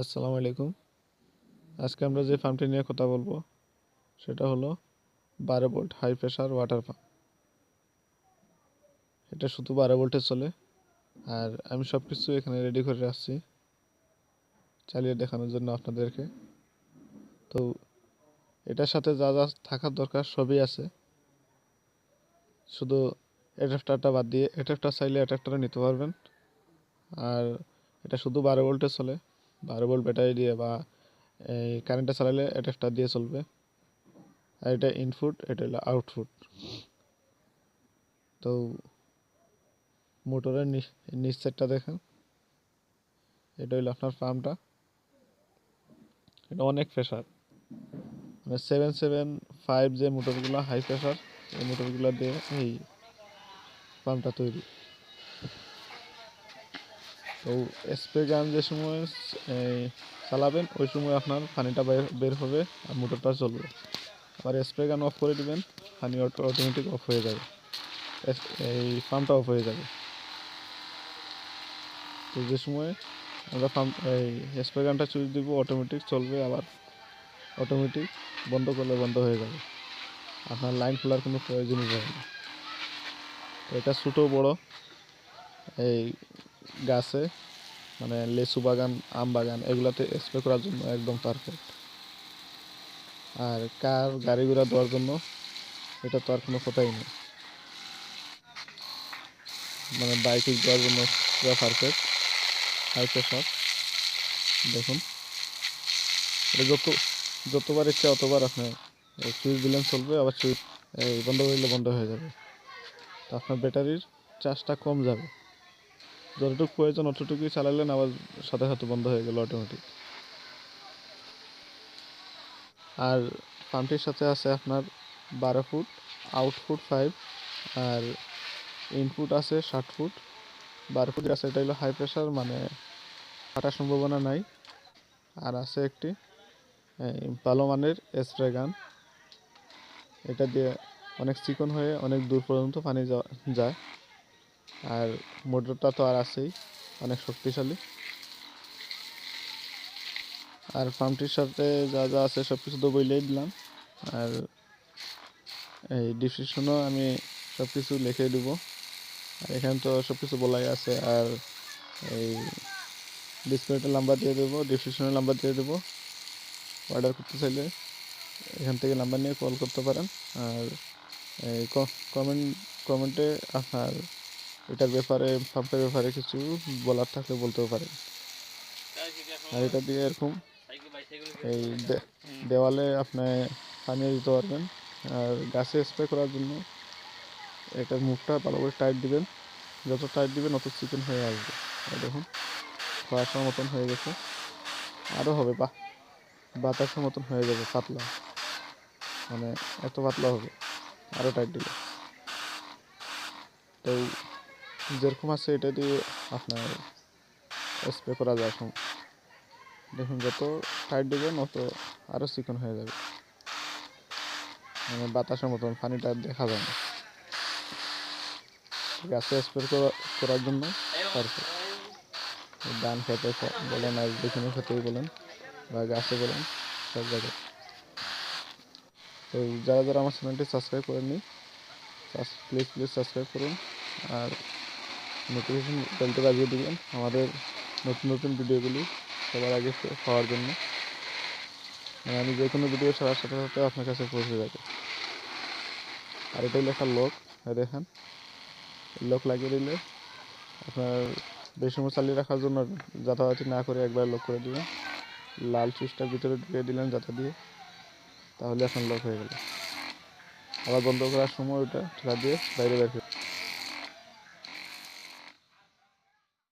আসসালামু আলাইকুম। আজকে আমরা যে ফার্মটি নিয়ে কথা বলব, সেটা হলো বারো volt high pressure water pump এটা শুধু বারো ভোল্টে চলে, আর আমি সব কিছু এখানে রেডি করে রাখছি, চালিয়ে দেখানোর জন্য আপনাদেরকে। তো এটার সাথে যা যা থাকার দরকার সবই আছে। শুধু অ্যাডাপ্টারটা বাদ দিয়ে অ্যাডাপ্টার চাইলে অ্যাডাপ্টারও নিতে পারবেন। আর এটা শুধু বারো ভোল্টে চলে বারো ভোল্ট ব্যাটারি দিয়ে বা, এই কারেন্টে চালালে অ্যাডাপ্টার দিয়ে চলবে। আর এটা ইনপুট এটা হলো আউটপুট তো, মোটরের নিচ সেটটা দেখেন। এটা হলো আপনার পাম্পটা এটা অনেক প্রেশার মানে সেভেন সেভেন ফাইভ যে মোটরগুলো হাই প্রেশার এই মোটরগুলো দিয়ে এই পাম্পটা তৈরি। তো স্প্রে গান যে সময় চালাবেন, ওই সময় আপনার পানিটা বের হবে আর মোটরটা চলবে। আবার স্প্রে গান অফ করে দিবেন, পানি অটোমেটিক অফ হয়ে যাবে। এই পাম্পটা অফ হয়ে যাবে। তো যে সময় আমরা পাম্প এই স্প্রে গানটা চুজ দিব অটোমেটিক চলবে, আবার অটোমেটিক বন্ধ করলে বন্ধ হয়ে যাবে। আপনার লাইন খোলার কোনো প্রয়োজনই পড়ে না। তো এটা ছোটো বড়, এই গাছে মানে লেচু বাগান, আম বাগান, এগুলাতে স্প্রে করার জন্য একদম পারফেক্ট আর কার গাড়ি ঘোড়া দেওয়ার জন্য, এটা তো আর কোনো কথাই নেই। মানে বাইকে দেওয়ার জন্য পুরো পারফেক্ট হাই প্রেশার দেখুন। এটা যত, যতবার ইচ্ছা অতবার আপনি সুইচ দিলেন চলবে, আবার সুইচ বন্ধ করলে বন্ধ হয়ে যাবে। তো আপনার ব্যাটারির চার্জটা কম যাবে। যতটুকু প্রয়োজন, অতটুকুই চালালেন আবার সাথে সাথে বন্ধ হয়ে গেল অটোমেটিক আর পাম্পটির সাথে আছে আপনার বারো ফুট আউটফুট ফাইভ আর ইনপুট আছে ষাট ফুট। বারো ফুট আছে, এটা হলো হাই প্রেশার মানে ফাটার সম্ভাবনা নাই। আর আছে একটি ভালো মানের স্প্রে গান এটা দিয়ে অনেক চিকন হয়ে অনেক দূর পর্যন্ত পানি যায়। আর মোটরটা তো আর আছেই, অনেক শক্তিশালী। আর পাম্পটির সাথে যা যা আছে সব কিছু তো বইলেই দিলাম। আর এই ডিসক্রিপশনও আমি সব কিছু লিখে দেব। আর এখানে তো সব কিছু বলাই আছে। আর এই ডিসপ্লেটার নাম্বার দিয়ে দেবো ডিসক্রিপশনের নাম্বার দিয়ে দেবো। অর্ডার করতে চাইলে এখান থেকে নাম্বার নিয়ে কল করতে পারেন। আর এই কমেন্ট, কমেন্টে আপনার এটার ব্যাপারে পাম্পের ব্যাপারে কিছু বলার থাকলে বলতেও পারেন। আর এটা দিয়ে এরকম এই দেওয়ালে আপনি পানি দিতে পারবেন। আর গাছে স্প্রে করার জন্য এটার মুখটা ভালো করে টাইট দিবেন। যত টাইট দিবেন, অত চিকেন হয়ে আসবে। দেখুন কুয়াশার মতন হয়ে গেছে। আরও হবে বা বাতাসের মতন হয়ে যাবে, পাতলা। মানে এত পাতলা হবে। আরও টাইট দিলে। তো যেরকম আছে এটা দিয়ে আপনার স্প্রে করা যায় সম দেখুন, যত টাইট দেবেন, অত আরও চিকন হয়ে যাবে। মানে বাতাসের মতন, পানিটা দেখা যায় না। গাছে স্প্রে করার জন্য পারফেক্ট ধান খেতে বলেন আর যেখানে খেতেই বলেন বা গাছে বলেন, সব জায়গায়। তো যারা যারা আমার চ্যানেলটি সাবস্ক্রাইব করেননি প্লিজ প্লিজ সাবস্ক্রাইব করুন। আর নোটিফিকেশন বেলটা বাজিয়ে দেবেন আমাদের নতুন নতুন ভিডিওগুলি সবার আগে পাওয়ার জন্য। মানে আমি যে কোনো ভিডিও ছাড়ার সাথে সাথে আপনার কাছে পৌঁছে যাবে। আর এটাই লেখা লোক দেখেন। লোক লাগিয়ে দিলে আপনার বেশি সময় চালিয়ে রাখার জন্য যাতায়াতি না করে একবার লক করে দিবেন। লাল সুইচটার ভিতরে ঢুকিয়ে দিলেন যাতা দিয়ে, তাহলে এখন লক হয়ে গেল। আবার বন্ধ করার সময় ওটা ঠেলা দিয়ে বাইরে বের